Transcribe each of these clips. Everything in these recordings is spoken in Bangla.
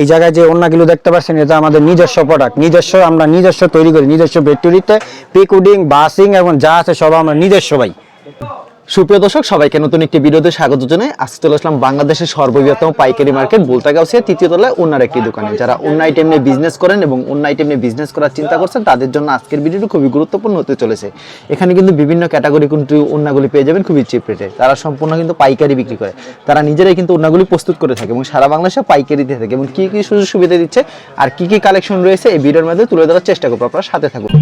এই জায়গায় যে অন্যগুলো দেখতে পাচ্ছেন, এটা আমাদের নিজস্ব প্রোডাক্ট নিজস্ব আমরা নিজস্ব তৈরি করি, নিজস্ব ফ্যাক্টরিতে পিকুডিং বাসিং এবং যা আছে সব আমরা নিজস্ব ভাই। সুপ্রিয় দর্শক, সবাইকে নতুন একটি ভিডিওতে স্বাগত জানাই। আজকে চলে আসলাম বাংলাদেশের সর্ববৃহত্তম পাইকারি মার্কেট বুলতাগাউসিয়া তৃতীয় তলায় অন্যার একটি দোকানে। যারা অন্য আইটেম নিয়ে বিজনেস করেন এবং অন্য আইটেম নিয়ে বিজনেস করার চিন্তা করছেন, তাদের জন্য আজকের ভিডিওটি খুবই গুরুত্বপূর্ণ হতে চলেছে। এখানে কিন্তু বিভিন্ন ক্যাটাগরি কিন্তু অন্যগুলি পেয়ে যাবেন খুবই চিপ রেটে তারা সম্পূর্ণ কিন্তু পাইকারি বিক্রি করে। তারা নিজেরাই কিন্তু অন্যগুলি প্রস্তুত করে থাকে এবং সারা বাংলাদেশে পাইকারি দিয়ে থাকে। এবং কি কি সুযোগ সুবিধা দিচ্ছে আর কি কি কালেকশন রয়েছে, এই ভিডিওর মধ্যে তুলে ধরার চেষ্টা করব। আপনারা সাথে থাকুন।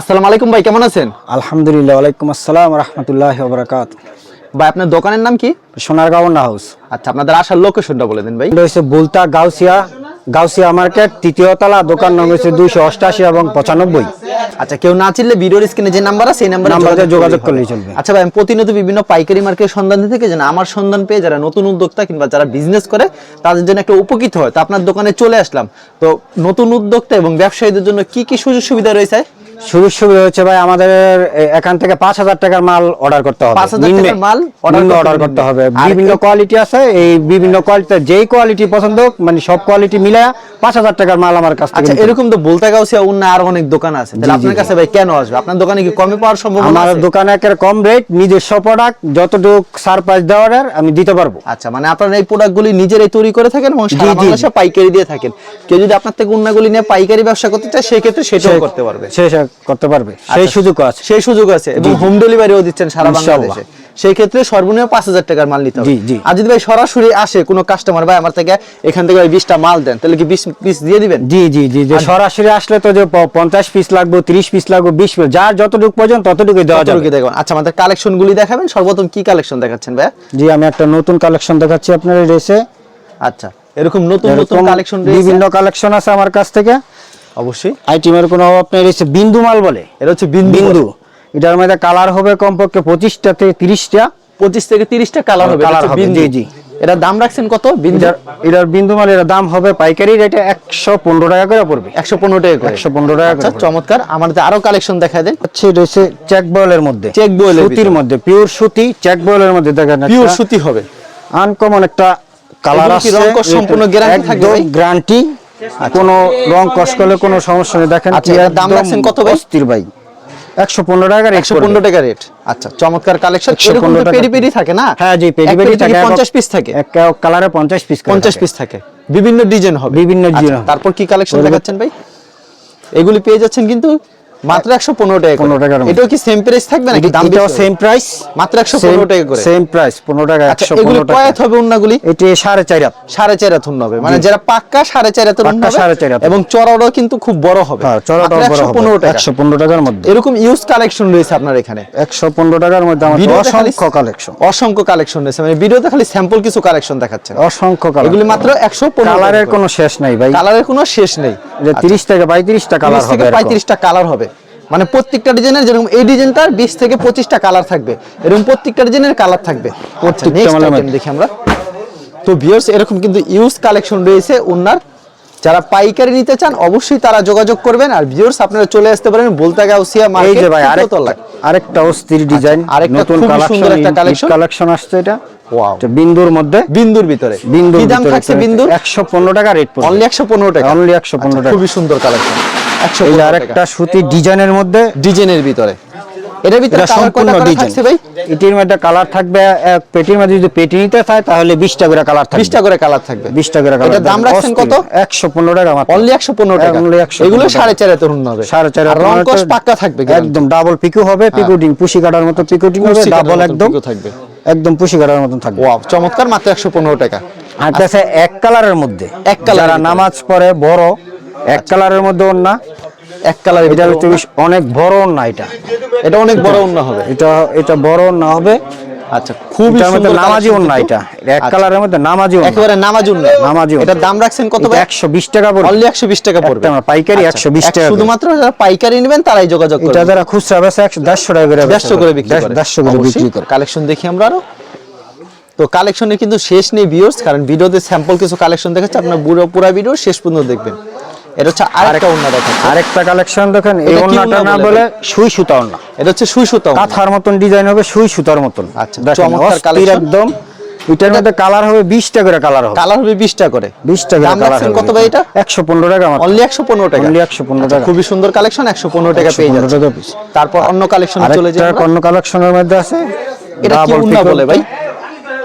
আসসালামু আলাইকুম ভাই কেমন আছেন? আলহামদুলিল্লাহ ওয়ালাইকুম আসসালাম রহমতুল্লাহ বরাকাত ভাই আপনার দোকানের নাম কি? সোনারগাঁও না হাউস। আচ্ছা আপনাদের আসার লোকেশনটা বলে দিন ভাই। এটা হচ্ছে বুলতা গাউসিয়া গাউসিয়া মার্কেট তৃতীয় তলা দোকান নম্বর হচ্ছে দুইশো অষ্টাশি এবং পঁচানব্বই। আচ্ছা কেউ না চিনলে ভিডিওর স্ক্রিনে যে নাম্বার আছে সেই নাম্বারে নাম্বারে যোগাযোগ করলেই চলবে। আচ্ছা ভাই আমি প্রতিনিয়ত বিভিন্ন পাইকারি মার্কেটের সন্ধান থেকে যেন আমার সন্ধান পেয়ে যারা নতুন উদ্যোক্তা কিংবা যারা বিজনেস করে তাদের জন্য একটা উপকৃত হয়। তো আপনার দোকানে চলে আসলাম। তো নতুন উদ্যোক্তা এবং ব্যবসায়ীদের জন্য কি কি সুযোগ সুবিধা রয়েছে? সুযোগ সুবিধা হচ্ছে ভাই আমাদের এখান থেকে পাঁচ হাজার টাকার মাল অর্ডার করতে হবে। 5,000 নিম্নে- মাল অর্ডার করতে হবে। বিভিন্ন কোয়ালিটি আছে এই বিভিন্ন কোয়ালিটি যেই কোয়ালিটি পছন্দ মানে সব কোয়ালিটি মিলায়া পাঁচ হাজার টাকার মাল আমার কাছ থেকে আচ্ছা এরকম তো বলতে গাউসিয়া অন্য আর অনেক দোকান আছে। তাহলে আপনার কাছে ভাই কেন আসবে? আপনার দোকানে কি কমে পাওয়ার সম্ভাবনা আমার দোকানে একের কম রেট নিজস্ব প্রোডাক্ট যতটুকু সারপ্রাইজ দেওয়ার আমি দিতে পারব। আচ্ছা মানে আপনারা এই প্রোডাক্টগুলি নিজেরাই তৈরি করে থাকেন এবং সারা। বাংলাদেশে পাইকারি দিয়ে থাকেন। কেউ যদি আপনার থেকে অন্যগুলি নিয়ে পাইকারি ব্যবসা করতে চায় সেই ক্ষেত্রে সেটাও করতে পারবে। সে করতে পারবে। সেই আচ্ছা। সুযোগ আছে। সেই সুযোগ আছে এবং হোম ডেলিভারিও দিচ্ছেন সারা বাংলাদেশে। সেই ক্ষেত্রে সর্বনিম্ন পাঁচ হাজার টাকার মাল নিতে হবে। আর যদি ভাই সরাসরি আসে কোনো কাস্টমার ভাই আমার থেকে এখান থেকে বিশটা মাল দেন তাহলে কি বিশ পিস দিয়ে দিবেন? জি জি জি যে সরাসরি আসলে তো যে পঞ্চাশ পিস লাগবে তিরিশ পিস লাগবে বিশ পিস যার যতটুকু প্রয়োজন ততটুকু দেওয়া যাবে। দেখবেন আচ্ছা আমাদের কালেকশন গুলি দেখাবেন। সর্বপ্রথম কি কালেকশন দেখাচ্ছেন ভাই জি আমি একটা নতুন কালেকশন দেখাচ্ছি আপনার রেসে আচ্ছা এরকম নতুন নতুন কালেকশন বিভিন্ন কালেকশন আছে আমার কাছ থেকে। অবশ্যই। আইটেমের কোনো অভাব নেই রয়েছে বিন্দু মাল বলে। এটা হচ্ছে বিন্দু বিন্দু। এটার মধ্যে কালার হবে কমপক্ষে পঁচিশটা থেকে তিরিশটা। পঁচিশ থেকে তিরিশটা কালার হবে Colour এটা হচ্ছে হবে, জি, জি। এটা দাম রাখছেন কত? বিন্দু? এটার এটার বিন্দু মালের দাম হবে পাইকারি রেটে একশো পনেরো টাকা করে পড়বে। একশো পনেরো টাকা করে। 115 টাকা করে আচ্ছা চমৎকার। আমাদের আরও কালেকশন দেখা দেন। হচ্ছে রয়েছে চেক বয়েলের মধ্যে। চেক বয়েলের সুতির মধ্যে পিওর সুতি চেক বয়েলের মধ্যে দেখেন পিওর সুতি হবে। আনকমন একটা কালার আছে রং সম্পূর্ণ guarantee থাকবে? গ্যারান্টি কোনো রং কষ করলে কোনো সমস্যা নেই। দেখেন আচ্ছা, দাম রাখছেন কত ভাই? অস্থির ভাই। একশো পনেরো টাকা একশো পনেরো টাকা রেট আচ্ছা চমৎকার কালেকশন 115 এরকম তো টাকা। পেরি পেরি থাকে না? হ্যাঁ জি পেরি পেরি থাকে। পঞ্চাশ পিস থাকে। এক কালারে পঞ্চাশ পিস পঞ্চাশ পিস থাকে। বিভিন্ন ডিজাইন হবে। বিভিন্ন ডিজাইন তারপর কি কালেকশন দেখাচ্ছেন ভাই? এগুলি পেয়ে যাচ্ছেন কিন্তু মাত্র একশো পনেরো টাকা 15 টাকার মধ্যে। এটাও কি সেম প্রাইস থাকবে নাকি? দাম এটাও সেম প্রাইস মাত্র 115 টাকা করে। সেম প্রাইস পনেরো টাকা আচ্ছা একশো এগুলি কয়াত হবে অন্যগুলি এটি সাড়ে চার হাত সাড়ে চার হবে মানে যারা পাক্কা সাড়ে চার হাতের পাক্কা হবে। এবং কিন্তু খুব বড় হবে। হ্যাঁ চড়াটাও বড় হবে। 115 টাকা। একশো পনেরো টাকার মধ্যে। এরকম ইউজ কালেকশন রয়েছে আপনার এখানে। একশো পনেরো টাকার মধ্যে আমার অসংখ্য কালেকশন অসংখ্য কালেকশন রয়েছে। মানে ভিডিওতে খালি স্যাম্পল কিছু কালেকশন দেখাচ্ছেন। অসংখ্য কালার এগুলি মাত্র একশো কালারের কোনো শেষ নাই ভাই। কালারের কোনো শেষ নেই। যে তিরিশ থেকে পঁয়ত্রিশটা কালার হবে থেকে এরকম। কালার হবে। মানে প্রত্যেকটা ডিজাইনের যেরকম এই ডিজাইনটার বিশ থেকে পঁচিশটা কালার থাকবে এরকম প্রত্যেকটা ডিজাইনের কালার থাকবে। মালের আইটেম দেখি আমরা। তো ভিউয়ার্স এরকম কিন্তু ইউজ কালেকশন রয়েছে ওনার। যারা পাইকারি নিতে চান অবশ্যই তারা যোগাযোগ করবেন। আর ভিউয়ার্স আপনারা চলে আসতে পারেন বলতা গাউসিয়া এই মার্কেট যে ভাই আরেক তলায় আরেকটা অস্থির ডিজাইন আরেকটা কালেকশন সুন্দর একটা collection। কালেকশন আসছে এটা। Wow. এটা বিন্দুর মধ্যে। বিন্দুর ভিতরে। বিন্দুর কি দাম থাকছে বিন্দুর? 115 টাকা রেট পড়বে। অনলি একশো পনেরো টাকা। অনলি 115 আচ্ছা, টাকা। খুবই সুন্দর কালেকশন এই আরেকটা সুতি ডিজাইনের মধ্যে ডিজাইনের ভিতরে। এটার ভিতরে সম্পূর্ণ ডিজাইন। ভাই? এটির মধ্যে কালার থাকবে পেটির মধ্যে যদি পেটি নিতে চায় তাহলে 20টা করে কালার থাকবে। করে কালার থাকবে। 20টা করে কালার এটার দাম রাখছেন কত? 115 টাকা মাত্র। অনলি একশো পনেরো টাকা। Only 115 এগুলো টাকা। সাড়ে চার হাতের হবে। আর রং কস পাক্কা থাকবে একদম ডাবল পিকু হবে পুশি কাটার মতো হবে ডাবল একদম। থাকবে। একদম পুশি কাটার মতন থাকবে। ওয়াও চমৎকার মাত্র একশো পনেরো টাকা। আর এক কালারের মধ্যে। এক ভিতরে। নামাজ পড়ে বড় এক কালারের মধ্যে ওন্না এক কালার এটা হচ্ছে অনেক বড় ওন্না এটা। এটা অনেক বড় উন্ন হবে। এটা এটা বড় ওন্না হবে। আচ্ছা মধ্যে নামাজি ওন্না এটা। এটা এক আচ্ছা, কালারের মধ্যে নামাজি একেবারে নামাজ উন্ন নামাজি। এটার দাম রাখছেন কত ভাই? একশো বিশ টাকা পড়বে। অনলি একশো বিশ টাকা পড়বে। একটা পাইকারি আচ্ছা, 120 টাকা শুধুমাত্র যারা পাইকারি নেবেন তারাই যোগাযোগ এটা যারা খুচরা বেচে একশো দেড়শো টাকা করে বেচে। দেড়শো করে বিক্রি করে। দেড়শো করে বিক্রি করে। কালেকশন দেখি আমরা আরও। তো কালেকশনের কিন্তু শেষ নেই ভিউয়ার্স কারণ ভিডিওতে স্যাম্পল কিছু কালেকশন দেখাচ্ছে আপনার পুরো পুরো ভিডিও শেষ পর্যন্ত দেখবেন। এটা হচ্ছে আরেকটা ওন্না দেখাচ্ছে আরেকটা কালেকশন দেখেন এই ওন্নাটা না বলে? সুই সুতা ওন্না এটা হচ্ছে সুই সুতা। কাঁথার মতন ডিজাইন হবে সুই সুতার মতন। আচ্ছা, দেখেন, চমৎকার একদম। এটার মধ্যে কালার হবে বিশটা করে কালার হবে। কালার হবে বিশটা করে। বিশটা করে দাম রাখছেন কত ভাই এটা? একশো পনেরো টাকা আমার অনলি একশো পনেরো টাকা। Only 115 আচ্ছা, টাকা। খুবই সুন্দর কালেকশন একশো পনেরো টাকা পেয়ে 115 যাচ্ছে তারপর অন্য কালেকশনে চলে যাই অন্য কালেকশনের মধ্যে আছে এটা কি উন্না বলে ভাই?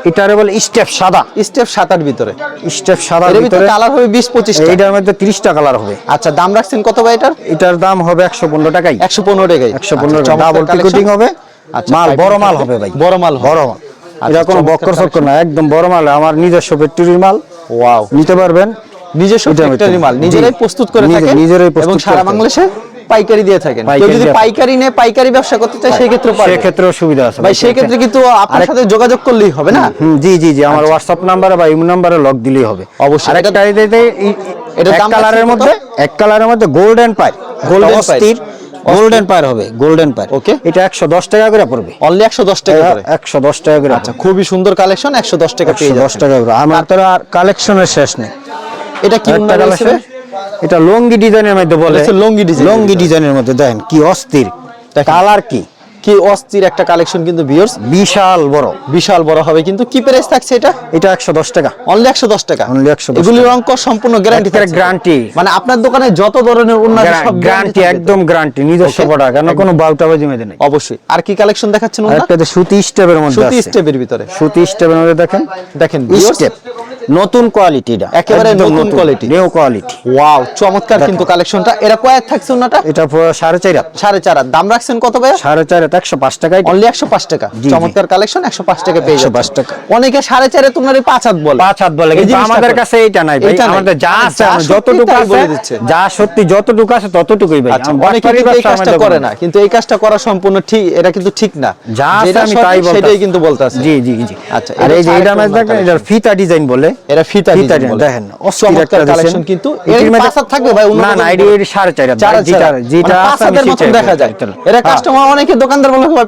এটারে বলে স্টেপ সাদা। স্টেপ সাতার ভিতরে। স্টেপ সাদা এর ভিতরে কালার হবে বিশ পঁচিশটা। এইটার মধ্যে কালার হবে। আচ্ছা দাম রাখছেন কত ভাই এটার? এটার দাম হবে একশো পনেরো টাকাই। একশো পনেরো টাকায় একশো পনেরো আচ্ছা, চমৎকার ডাবল collection। হবে। আচ্ছা, মাল বড় মাল হবে ভাই। বড় মাল বড় মাল। আচ্ছা, এটা কোনো বক্কর চক্কর না একদম বড় মাল। আমার নিজস্ব ফ্যাক্টরির মাল। ওয়াও নিতে পারবেন। নিজস্ব এটা আমি ফ্যাক্টরি তো- মাল। নিজেরাই প্রস্তুত করে থাকেন নিজেরাই প্রস্তুত এবং সারা বাংলাদেশে পাইকারি দিয়ে থাকেন। কেউ যদি পাইকারি নেয় পাইকারি ব্যবসা করতে চায় সেই ক্ষেত্রে পারবে। সেক্ষেত্রেও সুবিধা আছে ভাই সেই ক্ষেত্রে কিন্তু আপনার সাথে যোগাযোগ করলেই হবে না? জি জি জি আমার হোয়াটসঅ্যাপ নাম্বারে বা ইমো নাম্বারে লক দিলেই হবে। আচ্ছা। অবশ্যই। আরেকটা এক দাম কালারের মধ্যে এক কালারের মধ্যে গোল্ডেন Golden গোল্ডেন। গোল্ডেন হবে গোল্ডেন Okay. এটা একশো দশ টাকা করে পড়বে। অনলি একশো দশ টাকা করে? একশো দশ টাকা করে আচ্ছা খুবই সুন্দর কালেকশন একশো দশ টাকা পেয়ে একশো দশ টাকা করে। আমার তো আর কালেকশনের শেষ নেই। এটা কি এটা লঙ্গি ডিজাইনের মধ্যে বলে। এটা হচ্ছে লুঙ্গি লঙ্গি ডিজাইনের মধ্যে দেখেন কি অস্থির। কালার কি? কি অস্থির একটা কালেকশন কিন্তু ভিউয়ার্স বিশাল বড়। বিশাল বড় হবে কিন্তু কি প্রাইস থাকছে এটা? এটা একশো দশ টাকা। অনলি একশো দশ টাকা। Only 110 এগুলির অঙ্ক সম্পূর্ণ গ্যারান্টি একেবারে guarantee। মানে আপনার দোকানে যত ধরনের উন্নত সব গ্যারান্টি একদম গ্যারান্টি নিজস্ব. প্রোডাক্ট কেন কোনো বাউটা বাজি মেদে নেই। অবশ্যই। আর কি কালেকশন দেখাচ্ছেন আরেকটাতে সুতি স্টেপের মধ্যে সুতি স্টেপের ভিতরে। সুতি স্টেপের মধ্যে দেখেন। দেখেন স্টেপ। নতুন কোয়ালিটি এটা একেবারে নতুন quality। নিউ কোয়ালিটি ওয়াও চমৎকার কিন্তু কালেকশনটা এরা কয়েক থাকছে ওনাটা? এটা সাড়ে চার হাত। সাড়ে চার হাত। দাম রাখছেন কত ভাই সাড়ে চার হাত একশো পাঁচ টাকায় অনলি একশো পাঁচ টাকা। চমৎকার কালেকশন একশো পাঁচ টাকা পেয়ে 105 যাচ্ছে টাকা। অনেকে সাড়ে চারে তোমার পাঁচ হাত বলে। পাঁচ হাত বলে কিন্তু আমাদের কাছে এইটা নাই ভাই। আমাদের যা আছে যতটুকু বলে দিচ্ছে। যা সত্যি যতটুকু আছে ততটুকুই ভাই। আচ্ছা অনেকে এই কাজটা করে না কিন্তু এই কাজটা করা সম্পূর্ণ ঠিক এটা কিন্তু ঠিক না। যা আছে আমি তাই বলতে সেটাই কিন্তু বলতে আছে জি জি জি। আচ্ছা, আর এই যে এটা মাছ দেখেন। এটা ফিতা ডিজাইন বলে এরা ফিতা। দেখেন অস্থির চমৎকার কালেকশন কিন্তু এর থাকবে ভাই না না এটি এটি যেটা যেটা দেখা যায়। কাস্টমার অনেকে দোকানদার বলে ভাই,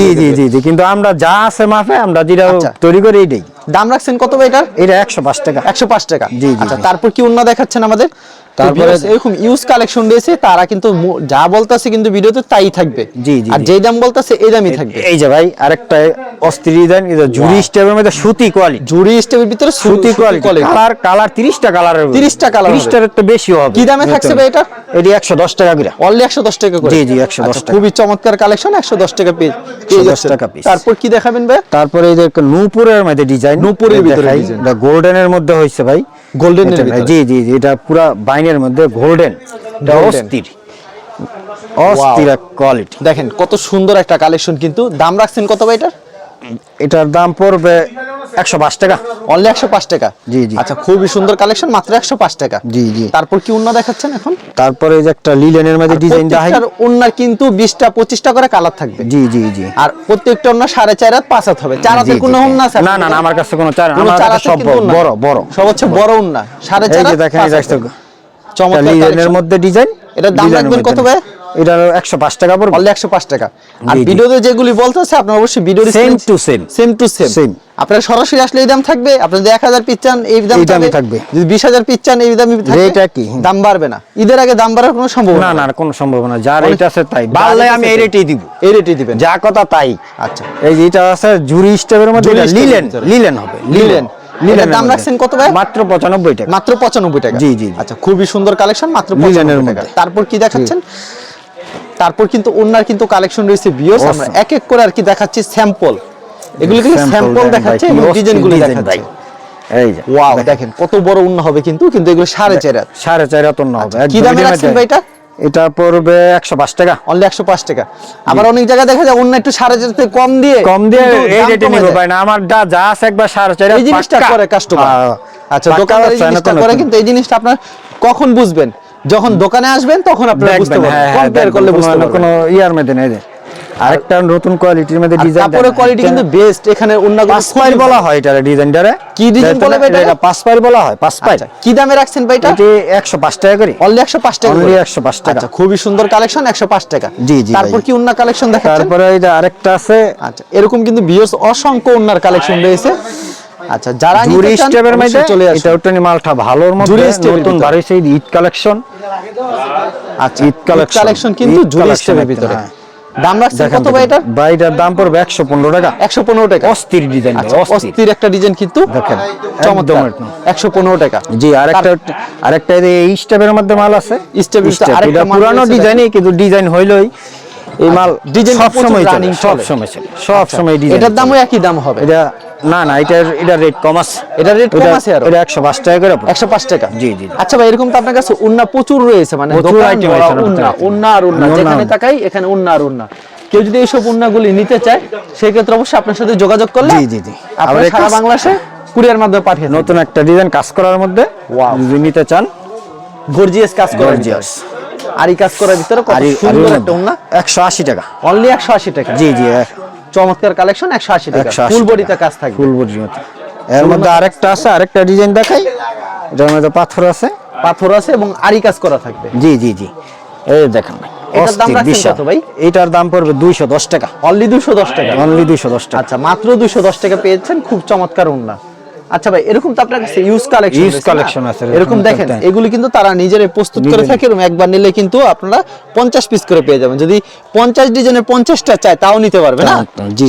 জি জি জি কিন্তু আমরা যা আছে মাপে আমরা যেটা আচ্ছা। তৈরি করে এইটাই দাম রাখছেন কত ভাই এটার? এটা একশো পাঁচ টাকা। একশো পাঁচ টাকা। জি, জি, আচ্ছা তারপর কি অন্য দেখাচ্ছেন আমাদের? তারপরে- এরকম ইউজ কালেকশন রয়েছে তারা কিন্তু যা বলতেছে কিন্তু ভিডিওতে তাই থাকবে। জি, জি, আর যেই দাম বলতেছে এই দামই থাকবে। এই যে ভাই আরেকটা অস্থির ডিজাইন এটা জুরি স্টেপের মধ্যে সুতি কোয়ালিটি জুড়ি স্টেপের ভিতরে সুতি কোয়ালিটি কালার কালার 30টা কালারের 30টা কালার হবে। 30টার তো বেশি হবে। কি দামে থাকছে ভাই এটা? এটি 110 টাকা করে। অনলি একশো দশ টাকা করে? জি, জি, 110 আচ্ছা, টাকা। খুবই চমৎকার কালেকশন একশো দশ টাকা পেয়ে 110 টাকা piece। তারপর কি দেখাবেন ভাই? তারপরে এই যে একটা নূপুরের মধ্যে ডিজাইন নূপুরের ভিতরে। এটা গোল্ডেনের মধ্যে হইছে ভাই। গোল্ডেন জি জি, এটা পুরা বাইনের মধ্যে গোল্ডেন। এটা অস্থির। অস্থির কোয়ালিটি দেখেন কত সুন্দর একটা কালেকশন কিন্তু। দাম রাখছেন কত ভাই এটার? এটার দাম পড়বে 105 টাকা? অনলি একশো পাঁচ টাকা। জি, জি। আচ্ছা খুবই সুন্দর কালেকশন মাত্র একশো পাঁচ টাকা। জি, জি। তারপর কি অন্য দেখাচ্ছেন এখন? তারপরে এই যে একটা লিলেনের মধ্যে ডিজাইন দেখাই ওন্নার কিন্তু বিশটা পঁচিশটা করে কালার থাকবে। জি জি জি। আর প্রত্যেকটা ওন্না সাড়ে চার হাত পাঁচ হাত হবে। চার কোনো জি। ওন্না আছে? না না না আমার কাছে কোনো চার আমার কাছে সব বড় বড়। সব হচ্ছে বড় উন্না। সাড়ে চার হাত, দেখেন পাঁচ। চমৎকার লিলেনের মধ্যে ডিজাইন এটার দাম রাখবেন কত ভাই? এটা 105 টাকা পড়বে। অনলি একশো পাঁচ টাকা। আর। ভিডিওতে যেগুলি বলতেছে আপনার অবশ্যই video Same to same। Same to same Same। আপনার সরাসরি আসলে এই দাম থাকবে? আপনার যদি এক হাজার পিস চান এই দাম থাকবে। যদি বিশ হাজার পিস চান এই দামই Rate দাম বাড়বে না। ঈদের আগে দাম বাড়ার কোনো সম্ভাবনা না না কোনো সম্ভাবনা যা রেট আছে তাই। বাড়লে আমি এই রেটেই দিব। এই রেটই দিবেন। যা কথা তাই। আচ্ছা। এই যে এটা আছে জুরি স্টেপের মধ্যে লিলেন। লিলেন হবে লিলেন। দাম রাখছেন কত ভাই? মাত্র 95 টাকা। মাত্র পঁচানব্বই টাকা। জি, জি। আচ্ছা খুবই সুন্দর কালেকশন মাত্র লিলেনের পঁচানব্বই টাকা। মধ্যে। তারপর কি দেখাচ্ছেন? তারপর কিন্তু ওনার কিন্তু কালেকশন রয়েছে বিয়স আমরা এক এক করে আর কি দেখাচ্ছি স্যাম্পল এগুলো কিন্তু স্যাম্পল দেখাচ্ছে এবং দেখাচ্ছে। এই যে ওয়াও দেখেন। কত বড় উন্না হবে কিন্তু কিন্তু এগুলো সাড়ে চার হাত। সাড়ে চার হাতন হবে। আচ্ছা, কি দামে রাখছেন ভাই এটা? এটা পড়বে 105 টাকা। অনলি একশো পাঁচ টাকা। আবার অনেক জায়গায় দেখা যায় অন্য একটু সাড়ে চার থেকে কম দিয়ে কম দিয়ে এই রেটে ভাই না আমার যা যা আছে একবার সাড়ে চার এই জিনিসটা করে কাস্টমার হ্যাঁ, আচ্ছা দোকানদার এই জিনিসটা করে কিন্তু এই জিনিসটা আপনার কখন বুঝবেন? যখন দোকানে আসবেন তখন আপনারা বুঝতে পারবেন। হ্যাঁ, হ্যাঁ, কম্পেয়ার করলে বুঝতে পারবেন। কোনো ইয়ার মধ্যে নেই। আরেকটা নতুন কোয়ালিটির মধ্যে ডিজাইন কাপড়ের কোয়ালিটি কিন্তু বেস্ট এখানে পাঁচ পাই বলা হয় এটা ডিজাইনটারে। কি বলে ভাই এটা পাঁচ বলা হয় পাঁচ আচ্ছা কি দামে রাখছেন ভাই এটা এটি 105 টাকা করে। অনলি একশো পাঁচ টাকা Only 105 টাকা। আচ্ছা খুবই সুন্দর কালেকশন একশো পাঁচ টাকা। জি, জি, তারপর কি অন্য কালেকশন দেখাচ্ছেন? তারপরে আরেকটা আছে। আচ্ছা এরকম কিন্তু অসংখ্য অন্যার কালেকশন রয়েছে। আচ্ছা যারা জুরি স্টেপের মধ্যে এটা মালটা ভালোর মধ্যে নতুন। বাড়িছে ঈদ কালেকশন আচ্ছা ঈদ কালেকশন কালেকশন কিন্তু জুরি স্টেপের ভিতরে। হ্যাঁ। দাম রাখছেন কত ভাই এটা ভাই এটার? দাম পড়বে একশো পনেরো টাকা। একশো পনেরো টাকা। অস্থির ডিজাইন আচ্ছা, অস্থির। একটা ডিজাইন কিন্তু দেখেন, চমৎকার। একদম। একশো পনেরো টাকা। জি আরেকটা আরেকটা এই স্টেপের মধ্যে মাল আছে? স্টেপ আরেকটা পুরানো ডিজাইনই কিন্তু ডিজাইন হইলই। এই মাল ডিজাইন সব সময় চলে সব সময় চলে সব সময় ডিজাইন এটার দামও একই দাম হবে। এটা না না এটার এটা রেট কম আছে এটা rate কম আছে আরও? এটা একশো পাঁচ টাকা করে পড়বে। একশো পাঁচ টাকা জি, জি। আচ্ছা ভাই এরকম তো আপনার কাছে উন্না প্রচুর রয়েছে মানে প্রচুর item আছে উন্না উন্না আর উন্না যেখানে তাকাই এখানে উন্না আর উন্না কেউ যদি এইসব উন্নাগুলি নিতে চায় সেক্ষেত্রে অবশ্যই আপনার সাথে যোগাযোগ করলে জি, জি, জি। আপনারা সারা বাংলাদেশে কুরিয়ার মাধ্যমে পাঠিয়ে নতুন একটা ডিজাইন কাজ করার মধ্যে. যদি নিতে চান গর্জিয়াস কাজ করার Gorgeous। আর কাজ করার ভিতরে কত সুন্দর একটা উন্না একশো আশি টাকা অনলি একশো আশি টাকা জি জি চমৎকার কালেকশন একশো আশি টাকা। ফুল বডিতে কাজ থাকবে। ফুল বডির এর মধ্যে আরেকটা আছে আরেকটা ডিজাইন দেখাই। এটার মধ্যে পাথর আছে। পাথর আছে এবং আরি কাজ করা থাকবে। জি জি জি। এই দেখেন এটার দাম রাখছেন কত ভাই? এটার দাম পড়বে দুইশো দশ টাকা। অনলি দশ টাকা। অনলি দুইশো দশ টাকা। আচ্ছা মাত্র দুশো দশ টাকা পেয়েছেন খুব চমৎকার উন্না আচ্ছা ভাই এরকম তো আপনার কাছে ইউজ কালেকশন Use collection আছে, এরকম দেখেন। এগুলি কিন্তু তারা নিজেরাই প্রস্তুত করে থাকে এবং একবার নিলে কিন্তু আপনারা পঞ্চাশ পিস করে পেয়ে যাবেন। যদি পঞ্চাশ ডিজাইনের পঞ্চাশটা চায় তাও নিতে পারবে না।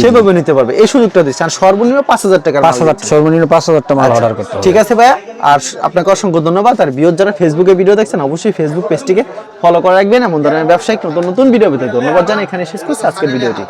সেভাবে নিতে পারবে। এই সুযোগটা দিচ্ছে। আর সর্বনিম্ন পাঁচ হাজার টাকা পাঁচ হাজার সর্বনিম্ন পাঁচ হাজার টাকা মাল অর্ডার করতে হবে। ঠিক আছে ভাইয়া। আর আপনাকে অসংখ্য ধন্যবাদ। আর বিয়োর যারা ফেসবুকে ভিডিও দেখছেন অবশ্যই ফেসবুক পেজটিকে ফলো করে রাখবেন। এমন ধরনের ব্যবসায়িক নতুন নতুন ভিডিও পেতে ধন্যবাদ জানাই। এখানে শেষ করছি। আজকের ভিডিওটি